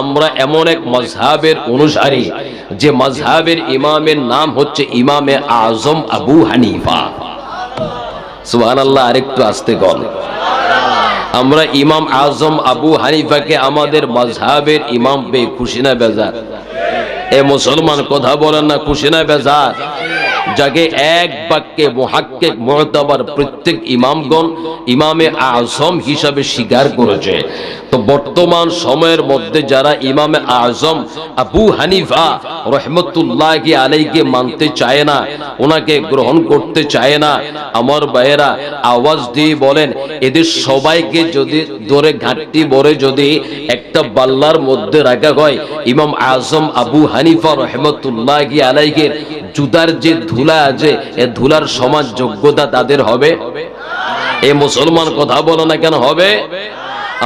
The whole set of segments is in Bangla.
আমরা এমন এক মজহাবের অনুসারী যে মজহাবের ইমামের নাম হচ্ছে ইমামে আজম আবু হানিফা। সুবহান আল্লাহ আরেকটু আসতে কন আমরা ইমাম আজম আবু হানিফাকে আমাদের মজহাবের ইমাম বে খুশি না বেজার। এ মুসলমান কথা বলেন না, খুশি না বেজার। যাকে এক বাক্যে মুহাক্কিক মুዕতাবার প্রত্যেক ইমামগণ ইমামে আজম হিসাবে স্বীকার করেছে। তো বর্তমান সময়ের মধ্যে যারা ইমামে আজম আবু হানিফা রহমতুল্লাহ আলাইকে মানতে চায় না, ওনাকে গ্রহণ করতে চায় না, আমার ভাইয়েরা আওয়াজ দিয়ে বলেন, এদের সবাইকে যদি ধরে ঘাটতি বলে যদি একটা বাল্লার মধ্যে রাখা হয়, ইমাম আজম আবু হানিফা রহমতুল্লাহ আলাইকে জুদার যে ধুলা আছে এ ধুলার সমাজ যোগ্যতা তাদের হবে। এ মুসলমান কথা বলো না কেন হবে?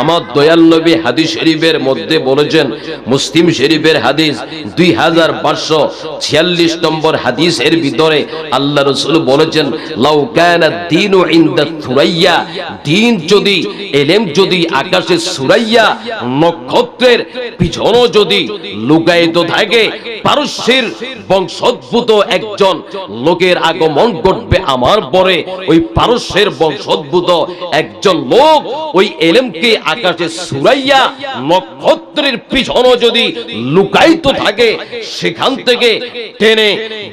আমার দয়াল নবী হাদিস শরীফের মধ্যে বলেছেন, মুসলিম শরীফের হাদিস দুই হাজার পাঁচশো ছিয়াল্লিশ নম্বর হাদিসের ভিতরে আল্লাহ রসুল বলেছেন লাউকানা দিন ইন্দা সুরাইয়া, দিন যদি, এলেম যদি আকাশে সুরাইয়া, নক্ষত্রের পিছনও যদি লুকায়িত থাকে, পারস্যের বংশোদ্ভূত একজন লোকের আগমন ঘটবে আমার পরে, ওই পারস্যের বংশোদ্ভূত একজন লোক ওই এলেমকে আকাশে সুরাইয়া নক্ষত্রের পিছনও যদি লুকায়িত থাকে, সেখান থেকে টেনে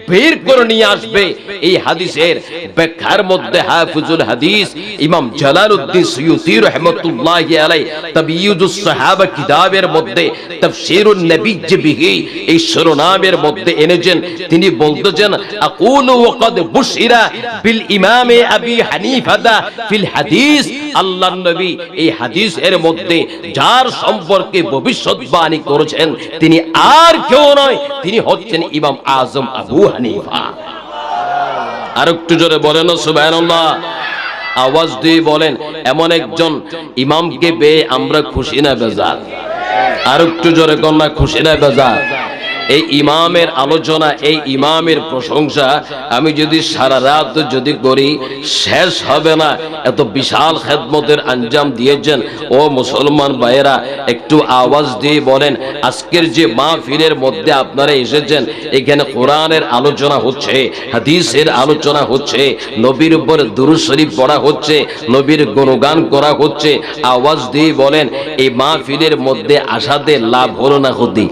বের করে নিয়ে আসবে। এই হাদিসের ব্যাখ্যার মধ্যে হাফিজুল হাদিস ইমাম জালালউদ্দিন সুয়ুতি রাহমাতুল্লাহি আলাই তাবিয়ুদুস সাহাবা কিতাবের মধ্যে তাফসীরুন নবী বিহি এই শিরোনামের মধ্যে এনেছেন। তিনি বলতেছেন, আকুলু ওয়াকাদ বুশিরা বিল ইমামে আবি হানিফাদা ফিল হাদিস আল্লাহর নবী এই হাদিসের মধ্যে যার সম্পর্কে ভবিষ্যৎবাণী করেছেন, তিনি আর কেউ নয়, তিনি হচ্ছেন ইমাম আজম আবু হানিফা। আর একটু জোরে বলেন, সুবহানাল্লাহ। আওয়াজ দিয়ে বলেন, এমন একজন ইমামকে পেয়ে আমরা খুশি না, বেজার। আর একটু জোরে কন্যা খুশি না, বেজার। এই ইমামের আলোচনা, এই ইমামের প্রশংসা, আমি যদি সারা রাত যদি করি, শেষ হবে না। এত বিশাল খেদমতের আঞ্জাম দিয়েছেন। ও মুসলমান ভাইয়েরা, একটু আওয়াজ দিয়ে বলেন, আজকের যে মা মাহফিলের মধ্যে আপনারা এসেছেন, এখানে কোরআনের আলোচনা হচ্ছে, হাদিসের আলোচনা হচ্ছে, নবীর উপর দুরুদ শরীফ পড়া হচ্ছে, নবীর গুণগান করা হচ্ছে। আওয়াজ দিয়ে বলেন, এই মা মাহফিলের মধ্যে আসাতে লাভ হলো না ক্ষতি?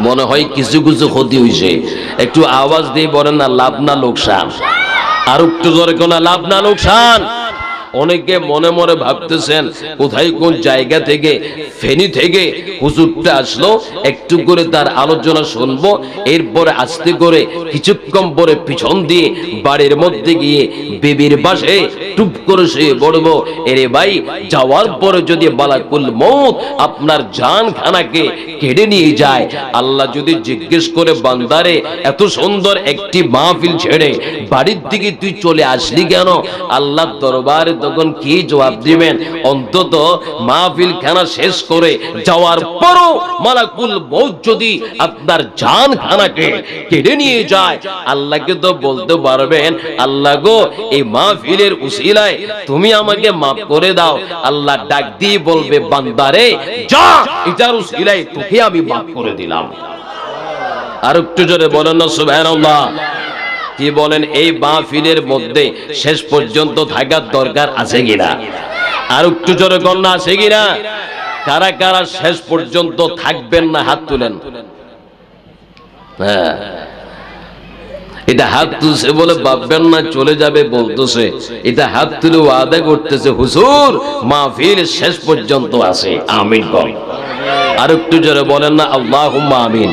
মনে হয় কিছু কিছু ক্ষতি হয়েছে একটু আওয়াজ দিয়ে বলেন না, লাভ না লোকসান? আর একটু জোরে কোন, লাভ না লোকসান? অনেকে মনে মনে ভাবতেছেন, কোথায় কোন জায়গা থেকে, ফেনি থেকে হুজুরটা আসলো, একটু করে তার আলোচনা শুনব, এরপরে আস্তে করে কিছুক্ষণ পরে পিছন দিয়ে বাড়ির মধ্যে গিয়ে বেবির বাসে টুপ করে শুয়ে পড়ব। এরে ভাই, যাওয়ার পরে যদি বালাকুল মৌত আপনার জান খানাকে কেড়ে নিয়ে যায়, আল্লাহ যদি জিজ্ঞেস করে, বান্দারে, এত সুন্দর একটি মাহফিল ছেড়ে বাড়ির দিকে তুই চলে আসলি কেন? আল্লাহ দরবারে তখন কি জবাব দিবেন? অন্তত মাহফিল খানা শেষ করে যাওয়ার পরও মালাকুল মৌত যদি আপনার জান খানাকে কেড়ে নিয়ে যায়, আল্লাহকে তো বলতে পারবেন, আল্লাহ গো, এই মাহফিলের উসিলায় তুমি আমাকে মাফ করে দাও। আল্লাহ ডাক দিয়ে বলবে, বান্দারে, যা, এটার উসিলায় তোকে আমি মাফ করে দিলাম। আর একটু জোরে বলেন না, সুবহানাল্লাহ। কি বলেন, এই মাহফিলের মধ্যে শেষ পর্যন্ত থাকার দরকার আছে কিনা? আর একটু জোরে কন্যা আছে কিনা? কারা কারা শেষ পর্যন্ত থাকবেন না, হাত তুলেন। হ্যাঁ। এটা হাত তুলছে বলে ভাববেন না, চলে যাবে বলতেছে। এটা হাত তুলে করতেছে মাহফিল শেষ পর্যন্ত আছে। আমিন আর একটু জোরে বলেন না আল্লাহ আমিন।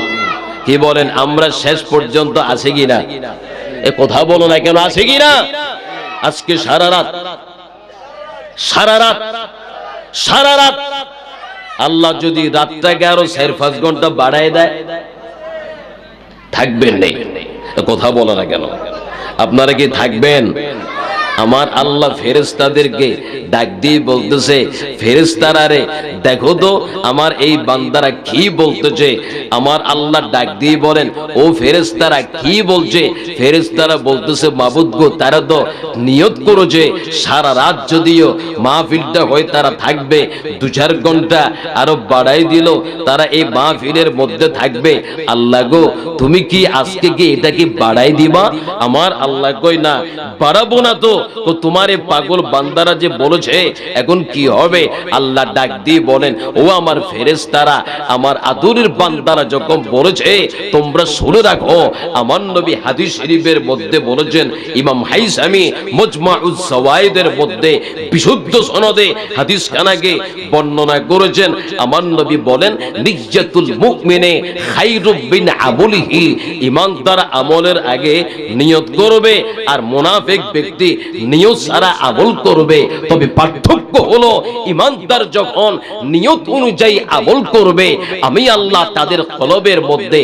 কি বলেন, আমরা শেষ পর্যন্ত আছে কিনা? এ কথা বলো না কেন, আছে কি না আজকে সারা রাত সারা রাত সারা রাত আল্লাহ যদি রাতটাকে আরও চার পাঁচ ঘণ্টা বাড়ায় দেয়, থাকবেন নেই। কথা বলো না কেন? আপনারা কি থাকবেন? আমার আল্লাহ ফেরেস্তাদেরকে ডাক দিয়ে বলতেছে ফেরেস্তারা রে দেখো তো আমার এই বান্দারা কি বলতেছে? আমার আল্লাহ ডাক দিয়ে বলেন, ও ফেরেস্তারা কি বলছে? ফেরেস্তারা বলতেছে, মাবুদ গো, তারা তো নিয়ত করেছে, সারা রাত যদিও মাহফিলটা হয়ে, তারা থাকবে দু চার ঘণ্টা আরও বাড়াই দিল, তারা এই মাহফিলের মধ্যে থাকবে। আল্লাহ গো, তুমি কি আজকে কি এটাকে বাড়াই দিবা? আমার আল্লাহ কই না, বাড়াবো না তো। তো তোমার পাগল বান্দারা যে বলেছে, এখন কি হবে? আল্লাহ ডাক দিয়ে বলেন, ও আমার ফেরেশতারা, আমার আদরের বান্দারা যখন বলেছে, তোমরা শুনে রাখো, আমার নবী হাদিস শরীফের মধ্যে বলেছেন, ইমাম হাইসামি মুজমাউজ সাওয়াইদের মধ্যে বিশুদ্ধ সনদে হাদিস খানাকে বর্ণনা করেছেন। আমার নবী বলেন, নিজ্জাতুল মুমিনে খায়রুম বিন আমলিহি ইমানদার আমলের আগে নিয়ত করবে, আর মুনাফিক ব্যক্তি নিয়ত ছাড়া আমল করবে। তবে পার্থক্য হলো, ইমানদার যখন নিয়ত অনুযায়ী আমল করবে, আমি আল্লাহ তাদের কলবের মধ্যে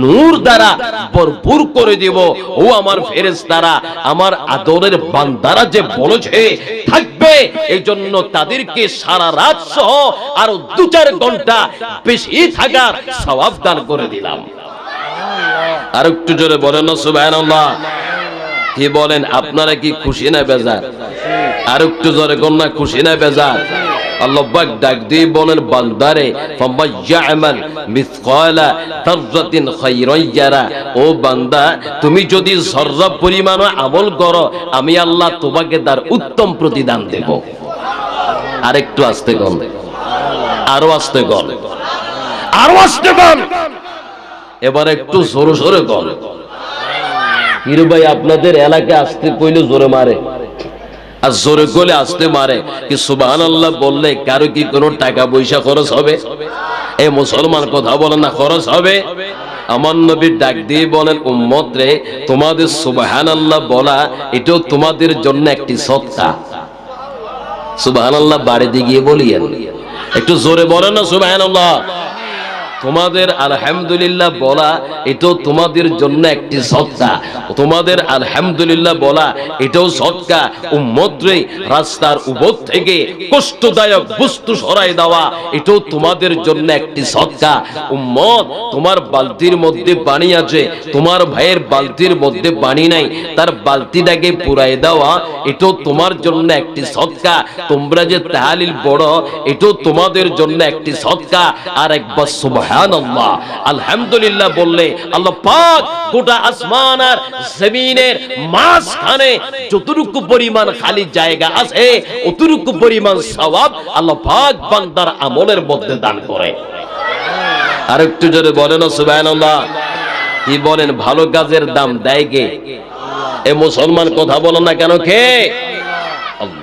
নূর দ্বারা ভরপুর করে দেব। ও আমার ফেরেশতারা, আমার আদরের বান্দারা যে বলেছে থাকবে এই জন্য তাদেরকে সারা রাত সহ আরও দু চার ঘণ্টা বেশি থাকার সওয়াব দান করে দিলাম। আর একটু জোরে বলেন সুবহানাল্লাহ। কি বলেন, আপনারা কি খুশি না বেজার? আর একটু জোরে না, খুশি না বেজার? ডাক বলেন, বান্দারে ও বান্দা, তুমি যদি আমি আল্লাহ তোমাকে তার উত্তম প্রতিদান দেব। আরেকটু আস্তে কম আরও আস্তে কম আরও আস্তে কম এবার একটু সরো সরে কম হিরু ভাই আপনাদের এলাকায় আসতে কইলে জোরে মারে। আর জোরে গলে আসতে মারে কি সুবাহান আল্লাহ বললে কারও কি কোনো টাকা পয়সা খরচ হবে? এ মুসলমান কথা বলে না, খরচ হবে। আমার নবীর ডাক দিয়ে বলেন, উম্মত রে, তোমাদের সুবাহান আল্লাহ বলা, এটাও তোমাদের জন্য একটি সত্তা সুবাহান আল্লাহ বাড়িতে গিয়ে বলিয়েন। একটু জোরে বলেন না সুবাহান আল্লাহ তোমাদের আলহামদুলিল্লাহ বলা, এটাও তোমাদের জন্য একটি সৎকা। তোমাদের আলহামদুলিল্লাহ বলা, এটাও সৎকা। উম্মদ্রে রাস্তার উপর থেকে কষ্টদায়ক বস্তু সরাই দেওয়া, এটাও তোমাদের জন্য একটি সৎকা। উম্মত তোমার বালতির মধ্যে পানি আছে, তোমার ভাইয়ের বালতির মধ্যে পানি নাই, তার বালতিটাকে পুরাই দেওয়া, এটাও তোমার জন্য একটি সৎকা। তোমরা যে তাহালিল বড় এটাও তোমাদের জন্য একটি সৎকা। আর একবার সুবহান সুবহানাল্লাহ। আলহামদুলিল্লাহ বললে আল্লাহ পাক গোটা আসমান আর জমিনের মাঝখানে যতটুকু পরিমাণ খালি জায়গা আছে, অতটুকু পরিমাণ সওয়াব আল্লাহ পাক বান্দার আমলের মধ্যে দান করে। আর একটু জোরে বলেন সুবহানাল্লাহ। কি বলেন, ভালো কাজের দাম দেয় কে? এ মুসলমান কথা বলো না কেন কে? আল্লাহ।